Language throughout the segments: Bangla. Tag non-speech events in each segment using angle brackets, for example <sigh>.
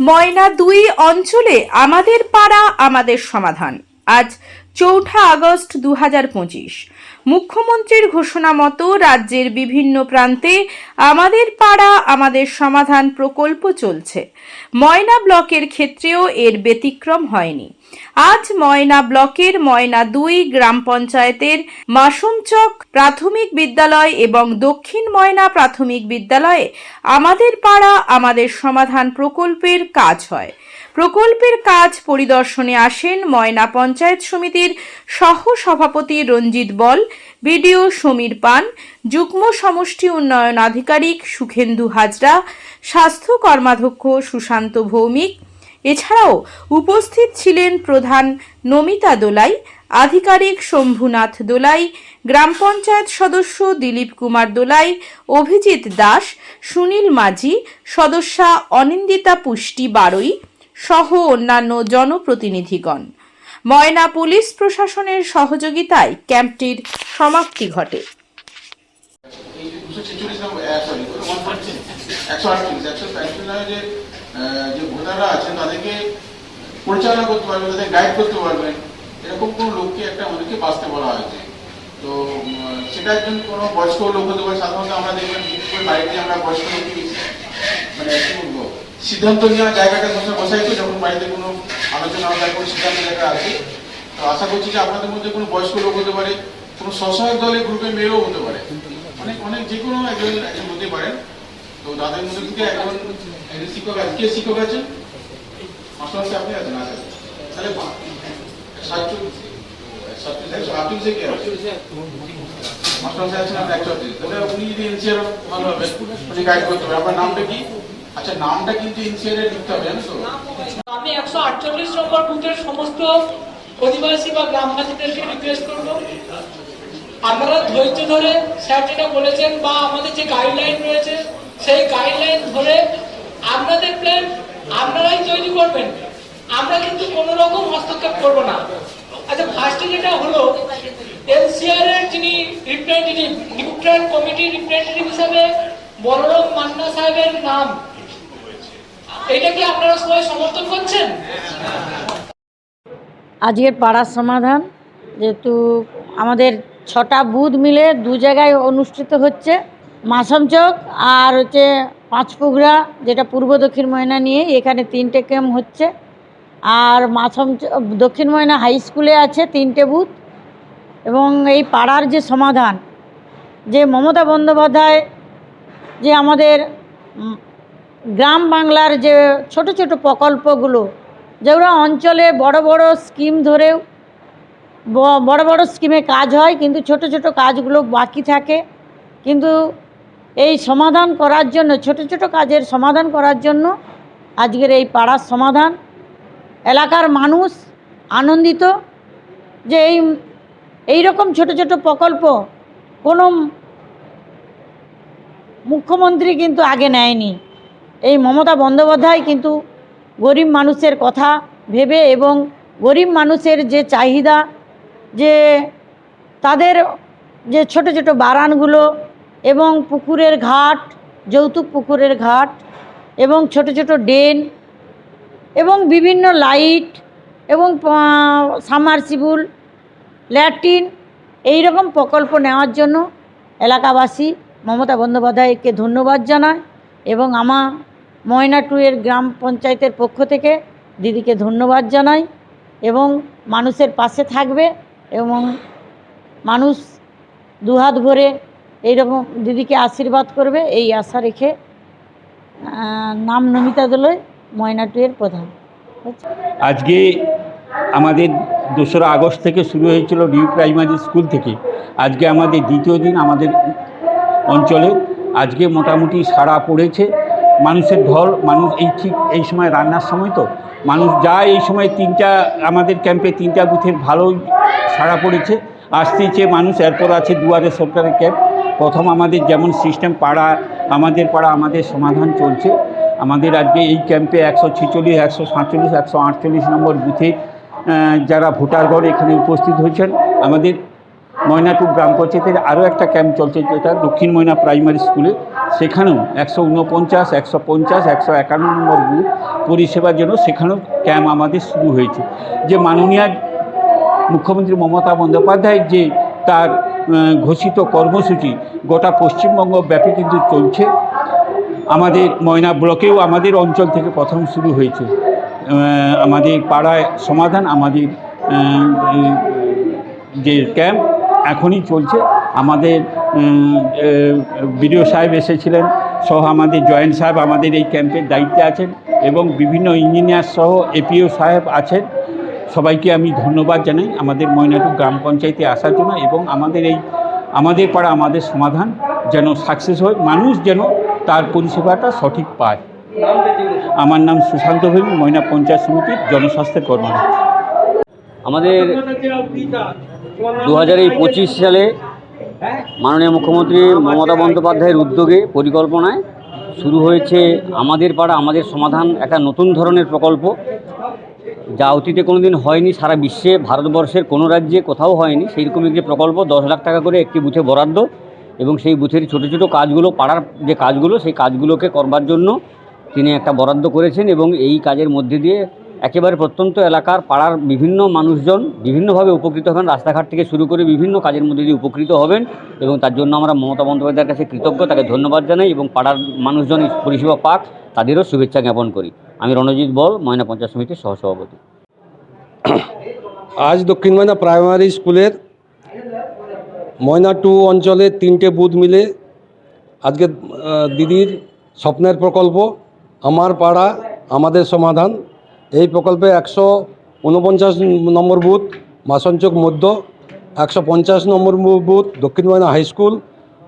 ময়না দুই অঞ্চলে আমাদের পাড়া আমাদের সমাধান। আজ চৌঠা আগস্ট দু মুখ্যমন্ত্রীর ঘোষণা মতো রাজ্যের বিভিন্ন প্রান্তে আমাদের পাড়া, আমাদের সমাধান প্রকল্প চলছে। ময়না ব্লকের ক্ষেত্রেও এর ব্যতিক্রম হয়নি। আজ ময়না ব্লকের ময়না দুই গ্রাম পঞ্চায়েতের মাসুমচক প্রাথমিক বিদ্যালয় এবং দক্ষিণ ময়না প্রাথমিক বিদ্যালয়ে আমাদের পাড়া, আমাদের সমাধান প্রকল্পের কাজ হয়। প্রকল্পের কাজ পরিদর্শনে আসেন ময়না পঞ্চায়েত সমিতির সহ সভাপতি রঞ্জিত বল, বিডিও সমীর পান, যুগ্ম সমষ্টি উন্নয়ন আধিকারিক সুখেন্দু হাজরা, স্বাস্থ্য কর্মাধ্যক্ষ সুশান্ত ভৌমিক। এছাড়াও উপস্থিত ছিলেন প্রধান নমিতা দোলাই, আধিকারিক শম্ভুনাথ দোলাই, গ্রাম পঞ্চায়েত সদস্য দিলীপ কুমার দোলাই, অভিজিৎ দাস, সুনীল মাঝি, সদস্যা অনিন্দিতা পুষ্টি বারই সহ অন্যান্য জনপ্রতিনিধিগণ। ময়না পুলিশ প্রশাসনের সহযোগিতায় ক্যাম্পটির সমাপ্তি ঘটে। পরিচালনা করতে পারবেন তাদের গাইড করতে পারবেন এরকম কোনো লোককে একটা আমাদেরকে বাঁচতে বলা হয়েছে। তো সেটা একজন কোনো বয়স্ক লোক হতে পারে, সাধারণত আমরা দেখবেন বাড়িতে আমরা বয়স্ক লোককে মানে সিদ্ধান্ত নেওয়ার জায়গাটা বসে বসাই তো যখন বাড়িতে কোনো আলোচনা বা কোনো সিদ্ধান্ত জায়গা আছে, তো আশা করছি যে আপনাদের মধ্যে কোনো বয়স্ক লোক হতে পারে, কোনো স্বসহায়ক দলের গ্রুপে মেয়েও হতে পারে। অনেক অনেক যে কোনো একজন একজন হতে পারেন। তো তাদের মধ্যে থেকে একজন একজন শিক্ষক আছে। কে শিক্ষক আছেন? মাস্টার হচ্ছে আপনি আছেন? আছেন তাহলে বা- সাতচল্লিশ। সাতচল্লিশ একশো আছে? মাস্টার সাহেব আছেন, আপনি একশো আটচল্লিশ তাহলে উনি যদি এনসিআর ভালো হবে উনি গাইড করতে হবে আপনার নামটা কি? আচ্ছা নামটা কিন্তু এনসিআর এ লিখতে হবে আমি একশো আটচল্লিশ নম্বর বুথের সমস্ত অধিবাসী বা গ্রামবাসীদেরকে রিকোয়েস্ট করব। আপনারা ধৈর্য ধরে স্যার যেটা বলেছেন বা আমাদের যে গাইডলাইন রয়েছে, সেই গাইডলাইন ধরে আপনাদের প্ল্যান আপনারাই তৈরি করবেন। আমরা কিন্তু কোনো রকম হস্তক্ষেপ করব না। আচ্ছা ফার্স্টে যেটা হলো এনসিআর এর যিনি রিপ্রেজেন্টেটিভ নিউট্রাল কমিটি রিপ্রেজেন্টেটিভ হিসাবে বলরাম মান্না সাহেবের নাম এটা কি আপনারা সবাই সমর্থন করছেন? আজকের পাড়ার সমাধান, যেহেতু আমাদের ছটা বুথ মিলে দু জায়গায় অনুষ্ঠিত হচ্ছে মাসমচক আর হচ্ছে পাঁচপুকুরা যেটা পূর্ব দক্ষিণ ময়না নিয়ে এখানে তিনটে ক্যাম্প হচ্ছে। আর মাসম দক্ষিণ ময়না হাই স্কুলে আছে তিনটে বুথ। এবং এই পাড়ার যে সমাধান, যে মমতা বন্দ্যোপাধ্যায় যে আমাদের গ্রাম বাংলার যে ছোট ছোট প্রকল্পগুলো, যেগুলো অঞ্চলে বড় বড় স্কিম ধরেও বড় বড় স্কিমে কাজ হয়, কিন্তু ছোট ছোট কাজগুলো বাকি থাকে। কিন্তু এই সমাধান করার জন্য, ছোট ছোট কাজের সমাধান করার জন্য আজকের এই পাড়ার সমাধান। এলাকার মানুষ আনন্দিত যে এই এই রকম ছোট ছোট প্রকল্প কোনো মুখ্যমন্ত্রী কিন্তু আগে নেয়নি। এই মমতা বন্দ্যোপাধ্যায় কিন্তু গরিব মানুষের কথা ভেবে এবং গরিব মানুষের যে চাহিদা, যে তাদের যে ছোট ছোট বারানগুলো এবং পুকুরের ঘাট, যৌতুক পুকুরের ঘাট এবং ছোট ছোট ড্রেন এবং বিভিন্ন লাইট এবং সামারসিবুল ল্যাট্রিন এই রকম প্রকল্প নেওয়ার জন্য এলাকাবাসী মমতা বন্দ্যোপাধ্যায়কে ধন্যবাদ জানায় এবং আমার ময়না টু এর গ্রাম পঞ্চায়েতের পক্ষ থেকে দিদিকে ধন্যবাদ জানাই এবং মানুষের পাশে থাকবে এবং মানুষ দুহাত ভরে এইরকম দিদিকে আশীর্বাদ করবে এই আশা রেখে নাম নমিতা দোলয় ময়না টু এর প্রধান। আজকে আমাদের দোসরা আগস্ট থেকে শুরু হয়েছিল নিউ প্রাইমারি স্কুল থেকে। আজকে আমাদের দ্বিতীয় দিন আমাদের অঞ্চলে। আজকে মোটামুটি সাড়া পড়েছে। মানুষের ঢল, মানুষ এই ঠিক এই সময় রান্নার সময় তো, মানুষ যায় এই সময় তিনটা, আমাদের ক্যাম্পে তিনটা বুথের ভালোই সাড়া পড়েছে। আসতেছে মানুষ, এরপর আছে দুয়ারে সরকারের ক্যাম্প প্রথম আমাদের যেমন সিস্টেম পাড়া, আমাদের পাড়া, আমাদের সমাধান চলছে। আমাদের আজকে এই ক্যাম্পে একশো ছেচল্লিশ, একশো সাতচল্লিশ, একশো আটচল্লিশ নম্বর বুথে যারা ভোটারগণ এখানে উপস্থিত হয়েছেন, আমাদের ময়নাটুক গ্রাম পঞ্চায়েতের আরও একটা ক্যাম্প চলছে, যেটা দক্ষিণ ময়না প্রাইমারি স্কুলে সেখানেও একশো উনপঞ্চাশ একশো পঞ্চাশ, একশো একান্ন নম্বর বুথ পরিষেবার জন্য সেখানেও ক্যাম্প আমাদের শুরু হয়েছে। যে মাননীয় মুখ্যমন্ত্রী মমতা বন্দ্যোপাধ্যায় যে তার ঘোষিত কর্মসূচি গোটা পশ্চিমবঙ্গ ব্যাপী কিন্তু চলছে। আমাদের ময়না ব্লকেও আমাদের অঞ্চল থেকে প্রথম শুরু হয়েছে। আমাদের পাড়ায় সমাধান, আমাদের যে ক্যাম্প এখনই চলছে। আমাদের বিডিও সাহেব এসেছিলেন, সহ আমাদের জয়েন্ট সাহেব আমাদের এই ক্যাম্পের দায়িত্বে আছেন এবং বিভিন্ন ইঞ্জিনিয়ার সহ এপিও সাহেব আছেন। সবাইকে আমি ধন্যবাদ জানাই আমাদের ময়নাটু গ্রাম পঞ্চায়েতে আসার জন্য এবং আমাদের এই, আমাদের পাড়া আমাদের সমাধান যেন সাকসেস হয়, মানুষ যেন তার পরিষেবাটা সঠিক পায়। আমার নাম সুশান্ত ভৈম, ময়না পঞ্চায়েত সমিতির জনস্বাস্থ্যের কর্মকর্তা। আমাদের দু হাজার এই পঁচিশ সালে মাননীয় মুখ্যমন্ত্রী মমতা বন্দ্যোপাধ্যায়ের উদ্যোগে, পরিকল্পনায় শুরু হয়েছে আমাদের পাড়া, আমাদের সমাধান একটা নতুন ধরনের প্রকল্প, যা অতীতে কোনো দিন হয়নি, সারা বিশ্বে, ভারতবর্ষের কোনো রাজ্যে কোথাও হয়নি। সেই রকম একটি প্রকল্প, দশ লাখ টাকা করে একটি বুথে বরাদ্দ এবং সেই বুথের ছোটো ছোটো কাজগুলো, পাড়ার যে কাজগুলো, সেই কাজগুলোকে করবার জন্য তিনি একটা বরাদ্দ করেছেন এবং এই কাজের মধ্যে দিয়ে একেবারে প্রত্যন্ত এলাকার পাড়ার বিভিন্ন মানুষজন বিভিন্নভাবে উপকৃত হবেন, রাস্তাঘাট থেকে শুরু করে বিভিন্ন কাজের মধ্যে দিয়ে উপকৃত হবেন এবং তার জন্য আমরা মমতা বন্দ্যোপাধ্যায়ের কাছে কৃতজ্ঞ, তাকে ধন্যবাদ জানাই এবং পাড়ার মানুষজন, পরিষেবা পাক, তাদেরও শুভেচ্ছা জ্ঞাপন করি। আমি রণজিৎ বল, ময়না পঞ্চায়েত সমিতির সহসভাপতি। আজ দক্ষিণ ময়না প্রাইমারি স্কুলের ময়না টু অঞ্চলে তিনটে বুথ মিলে আজকে দিদির স্বপ্নের প্রকল্প, আমার পাড়া, আমাদের সমাধান এই প্রকল্পে একশো উনপঞ্চাশ নম্বর বুথ, মাসঞ্চক মধ্য, একশো পঞ্চাশ নম্বর বুথ, দক্ষিণ ময়না হাই স্কুল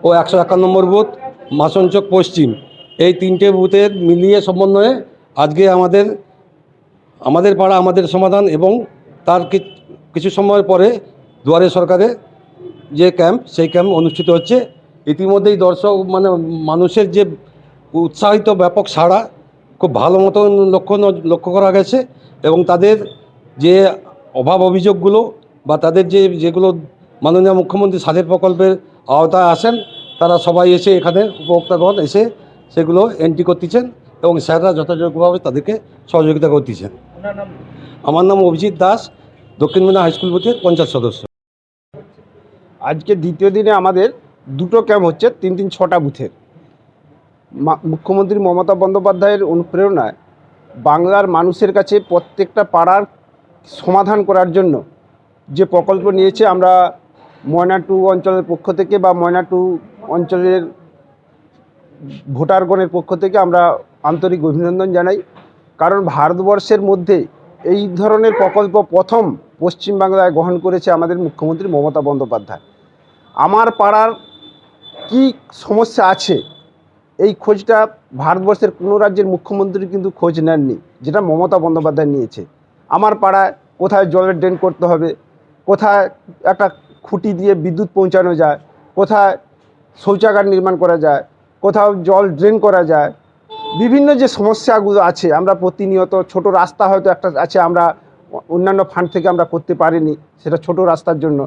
ও একশো একান্ন নম্বর বুথ, মাসঞ্চক পশ্চিম। এই তিনটে বুথের মিলিয়ে সমন্বয়ে আজকে আমাদের আমাদের পাড়া আমাদের সমাধান এবং তার কিছু সময় পরে দুয়ারে সরকারে যে ক্যাম্প, সেই ক্যাম্প অনুষ্ঠিত হচ্ছে। ইতিমধ্যেই দর্শক মানে মানুষের যে উৎসাহিত ব্যাপক সাড়া খুব ভালো মতন লক্ষ্য লক্ষ্য করা গেছে এবং তাদের যে অভাব অভিযোগগুলো বা তাদের যে যেগুলো মাননীয় মুখ্যমন্ত্রী স্বাধীন প্রকল্পের আওতায় আসেন তারা সবাই এসে এখানে উপভোক্তাগণ এসে সেগুলো এন্ট্রি করতেছেন এবং স্যাররা যথাযোগ্যভাবে তাদেরকে সহযোগিতা করতেছেন। আমার নাম অভিজিৎ দাস দক্ষিণ মিনা হাই স্কুল বুথের পঞ্চায়েত সদস্য। আজকে দ্বিতীয় দিনে আমাদের দুটো ক্যাম্প হচ্ছে তিন তিন ছটা বুথের। মুখ্যমন্ত্রী মমতা বন্দ্যোপাধ্যায়ের অনুপ্রেরণায় বাংলার মানুষের কাছে প্রত্যেকটা পাড়ার সমাধান করার জন্য যে প্রকল্প নিয়েছে আমরা ময়না টু অঞ্চলের পক্ষ থেকে বা ময়না টু অঞ্চলের ভোটারগণের পক্ষ থেকে আমরা আন্তরিক অভিনন্দন জানাই। কারণ ভারতবর্ষের মধ্যে এই ধরনের প্রকল্প প্রথম পশ্চিমবাংলায় গ্রহণ করেছে আমাদের মুখ্যমন্ত্রী মমতা বন্দ্যোপাধ্যায়। আমার পাড়ার কি সমস্যা আছে এই খোঁজটা ভারতবর্ষের কোনো রাজ্যের মুখ্যমন্ত্রী কিন্তু খোঁজ নেননি, যেটা মমতা বন্দ্যোপাধ্যায় নিয়েছে। আমার পাড়ায় কোথায় জলের ড্রেন করতে হবে, কোথায় একটা খুঁটি দিয়ে বিদ্যুৎ পৌঁছানো যায়, কোথায় শৌচাগার নির্মাণ করা যায়, কোথাও জল ড্রেন করা যায়, বিভিন্ন যে সমস্যাগুলো আছে, আমরা প্রতিনিয়ত ছোট রাস্তা হয়তো একটা আছে, আমরা অন্যান্য ফান্ড থেকে আমরা করতে পারিনি, সেটা ছোট রাস্তার জন্য।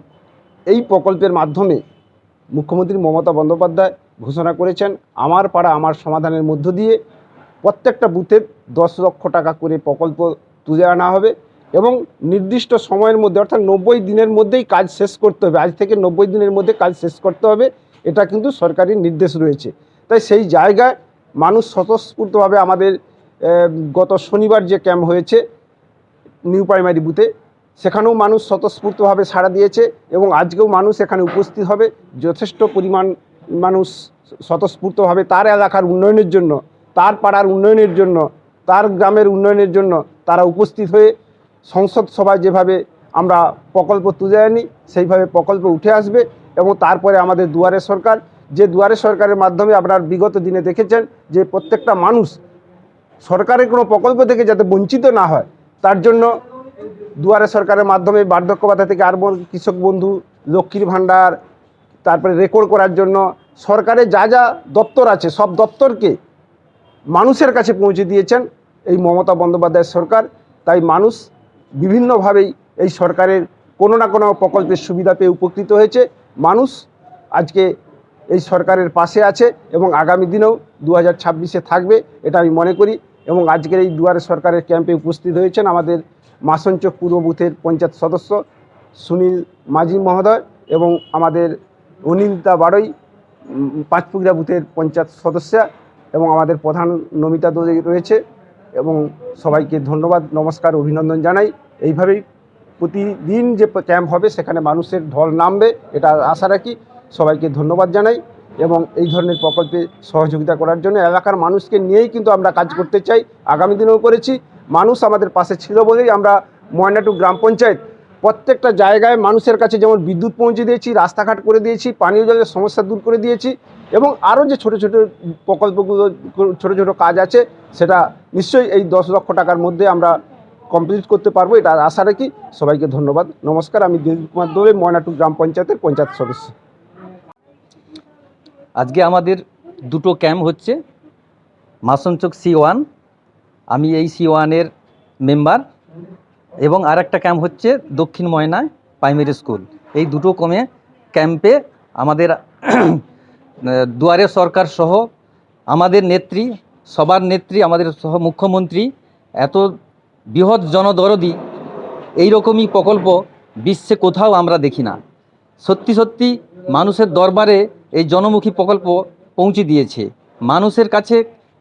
এই প্রকল্পের মাধ্যমে মুখ্যমন্ত্রী মমতা বন্দ্যোপাধ্যায় ঘোষণা করেছেন, আমার পাড়া আমার সমাধানের মধ্য দিয়ে প্রত্যেকটা বুথে দশ লক্ষ টাকা করে প্রকল্প তুলে আনা হবে এবং নির্দিষ্ট সময়ের মধ্যে, অর্থাৎ নব্বই দিনের মধ্যেই কাজ শেষ করতে হবে। আজ থেকে নব্বই দিনের মধ্যে কাজ শেষ করতে হবে, এটা কিন্তু সরকারি নির্দেশ রয়েছে। তাই সেই জায়গায় মানুষ স্বতঃস্ফূর্তভাবে আমাদের গত শনিবার যে ক্যাম্প হয়েছে নিউ প্রাইমারি বুথে, সেখানেও মানুষ স্বতঃস্ফূর্তভাবে সাড়া দিয়েছে এবং আজকেও মানুষ এখানে উপস্থিত হবে। যথেষ্ট পরিমাণ মানুষ স্বতঃস্ফূর্তভাবে তার এলাকার উন্নয়নের জন্য, তার পাড়ার উন্নয়নের জন্য, তার গ্রামের উন্নয়নের জন্য তারা উপস্থিত হয়ে সংসদ সভায় যেভাবে আমরা প্রকল্প তুলে আনি, সেইভাবে প্রকল্প উঠে আসবে এবং তারপরে আমাদের দুয়ারে সরকার, যে দুয়ারে সরকারের মাধ্যমে আপনার বিগত দিনে দেখেছেন যে প্রত্যেকটা মানুষ সরকারের কোনো প্রকল্প থেকে যাতে বঞ্চিত না হয়, তার জন্য দুয়ারে সরকারের মাধ্যমে বার্ধক্য ভাতা থেকে আর কৃষক বন্ধু, লক্ষ্মীর ভাণ্ডার তারপরে রেকর্ড করার জন্য সরকারের যা যা দপ্তর আছে, সব দপ্তরকে মানুষের কাছে পৌঁছে দিয়েছেন এই মমতা বন্দ্যোপাধ্যায়ের সরকার। তাই মানুষ বিভিন্নভাবেই এই সরকারের কোনো না কোনো প্রকল্পের সুবিধা পেয়ে উপকৃত হয়েছে। মানুষ আজকে এই সরকারের পাশে আছে এবং আগামী দিনেও দু হাজার থাকবে, এটা আমি মনে করি এবং আজকের এই দুয়ারে সরকারের ক্যাম্পে উপস্থিত হয়েছেন আমাদের মাসঞ্চক পূর্ব বুথের পঞ্চায়েত সদস্য সুনীল মাঝি মহোদয় এবং আমাদের অনিন্দিতা বাড়ই পাঁচপুকুরা বুথের পঞ্চায়েত সদস্যা এবং আমাদের প্রধান নমিতা দোলে রয়েছে এবং সবাইকে ধন্যবাদ, নমস্কার, অভিনন্দন জানাই। এইভাবেই প্রতিদিন যে ক্যাম্প হবে সেখানে মানুষের ঢল নামবে, এটা আশা রাখি। সবাইকে ধন্যবাদ জানাই এবং এই ধরনের প্রকল্পে সহযোগিতা করার জন্য এলাকার মানুষকে নিয়েই কিন্তু আমরা কাজ করতে চাই। আগামী দিনেও করেছি। মানুষ আমাদের পাশে ছিল বলেই আমরা ময়নাটু গ্রাম পঞ্চায়েত প্রত্যেকটা জায়গায় মানুষের কাছে যেমন বিদ্যুৎ পৌঁছে দিয়েছি, রাস্তাঘাট করে দিয়েছি, পানীয় জলের সমস্যা দূর করে দিয়েছি, এবং আরও যে ছোট ছোট প্রকল্পগুলো, ছোট ছোট কাজ আছে, সেটা নিশ্চয়ই এই দশ লক্ষ টাকার মধ্যে আমরা কমপ্লিট করতে পারব, এটা আশা রাখি। সবাইকে ধন্যবাদ। নমস্কার, আমি দিলীপ কুমার দোলে ময়নাটু গ্রাম পঞ্চায়েতের পঞ্চায়েত সদস্য। আজকে আমাদের দুটো ক্যাম্প হচ্ছে, মাসনচক সি ওয়ান, আমি এই সি ওয়ানের মেম্বার। এবং আর একটা ক্যাম্প হচ্ছে দক্ষিণ ময়না প্রাইমারি স্কুল এই দুটো কমে ক্যাম্পে আমাদের, <clears throat> দুয়ারে সরকার সহ আমাদের নেত্রী, সবার নেত্রী, আমাদের সহ মুখ্যমন্ত্রী, এত বৃহৎ জনদরদি এই রকমই প্রকল্প বিশ্বে কোথাও আমরা দেখি না। সত্যি সত্যি মানুষের দরবারে এই জনমুখী প্রকল্প পৌঁছে দিয়েছে। মানুষের কাছে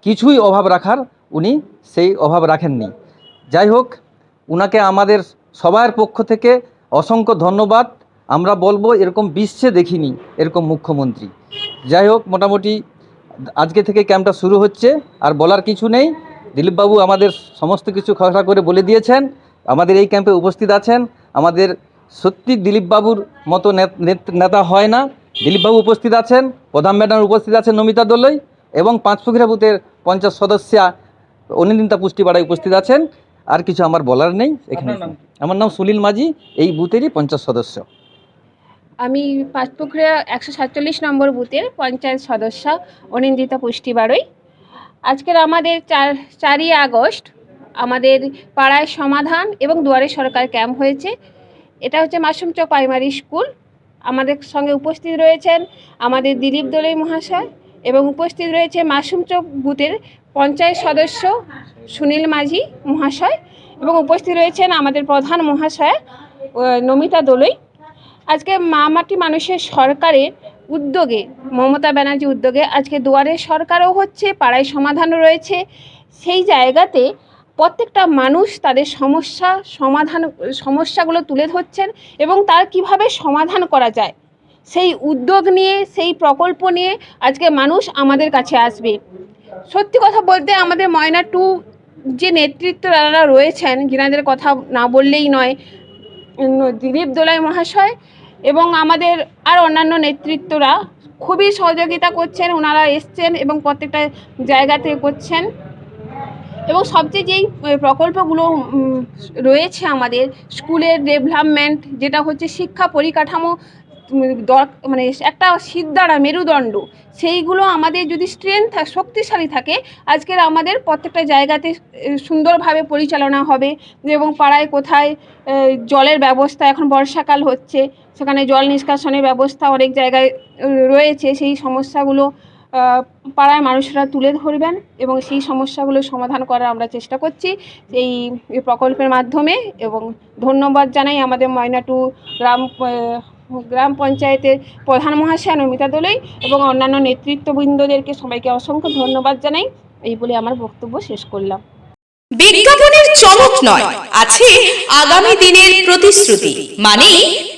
কিছুই অভাব রাখার উনি সেই অভাব রাখেননি। যাই হোক উনাকে আমাদের সবার পক্ষ থেকে অসংখ্য ধন্যবাদ। আমরা বলব এরকম বিশ্বে দেখিনি এরকম মুখ্যমন্ত্রী। যাই হোক, মোটামুটি আজকে থেকে ক্যাম্পটা শুরু হচ্ছে। আর বলার কিছু নেই। দিলীপবাবু আমাদের সমস্ত কিছু খসড়া করে বলে দিয়েছেন। আমাদের এই ক্যাম্পে উপস্থিত আছেন। আমাদের সত্যি দিলীপবাবুর মতো নেত- হয় না। দিলীপবাবু উপস্থিত আছেন, প্রধান ম্যাডাম উপস্থিত আছেন নমিতা দলই এবং পাঁচ পাঁচপুকুরা বুথের পঞ্চাশ সদস্যা অনিন্দিতা পুষ্টিপাড়ায় উপস্থিত আছেন। আর কিছু আমার বলার নেই এখানে। আমার নাম সুনীল মাঝি এই বুথেরই পঞ্চাশ সদস্য। আমি পাঁচপুকুরা একশো সাতচল্লিশ নম্বর বুথের পঞ্চায়েত সদস্য অনিন্দিতা পুষ্টি বাড়ই আজকের আমাদের চার চারই আগস্ট আমাদের পাড়ায় সমাধান এবং দুয়ারে সরকার ক্যাম্প হয়েছে। এটা হচ্ছে মাসুমচক প্রাইমারি স্কুল। আমাদের সঙ্গে উপস্থিত রয়েছেন আমাদের দিলীপ দোলই মহাশয় এবং উপস্থিত রয়েছে মাসুমচক বুথের পঞ্চায়েত সদস্য সুনীল মাঝি মহাশয় এবং উপস্থিত রয়েছেন আমাদের প্রধান মহাশয় নমিতা দোলই। আজকে মা মাটি মানুষের সরকারের উদ্যোগে, মমতা ব্যানার্জি উদ্যোগে আজকে দুয়ারে সরকারও হচ্ছে, পাড়ায় সমাধানও রয়েছে। সেই জায়গাতে প্রত্যেকটা মানুষ তাদের সমস্যা সমাধান, সমস্যাগুলো তুলে ধরছেন এবং তার কীভাবে সমাধান করা যায়। সেই উদ্যোগ নিয়ে, সেই প্রকল্প নিয়ে আজকে মানুষ আমাদের কাছে আসবে। সত্যি কথা বলতে আমাদের ময়না টু যে নেতৃত্বরা রয়েছেন যিনাদের কথা না বললেই নয় দিলীপ দোলাই মহাশয় এবং আমাদের আর অন্যান্য নেতৃত্বরা খুবই সহযোগিতা করছেন ওনারা এসছেন এবং প্রত্যেকটা জায়গাতে করছেন। এবং সবচেয়ে যেই প্রকল্পগুলো রয়েছে আমাদের, স্কুলের ডেভেলপমেন্ট, যেটা হচ্ছে শিক্ষা পরিকাঠামো মানে একটা সিদ্ধারা মেরুদণ্ড, সেইগুলো আমাদের যদি স্ট্রেংথ শক্তিশালী থাকে, আজকের আমাদের প্রত্যেকটা জায়গাতে সুন্দরভাবে পরিচালনা হবে। এবং পাড়ায় কোথায় জলের ব্যবস্থা, এখন বর্ষাকাল হচ্ছে, সেখানে জল নিষ্কাশনের ব্যবস্থা অনেক জায়গায় রয়েছে। সেই সমস্যাগুলো পাড়ায় মানুষরা তুলে ধরবেন এবং সেই সমস্যাগুলো সমাধান করার আমরা চেষ্টা করছি এই প্রকল্পের মাধ্যমে। এবং ধন্যবাদ জানাই আমাদের ময়নাটু গ্রাম গ্রাম পঞ্চায়েতের প্রধান মহাশয় নমিতা দোলই এবং অন্যান্য নেতৃত্ববৃন্দদেরকে সবাইকে অসংখ্য ধন্যবাদ জানাই। এই বলে আমার বক্তব্য শেষ করলাম। বিজ্ঞাপনের চমক নয়, আছে আগামী দিনের প্রতিশ্রুতি মানে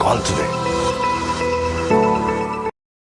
call today.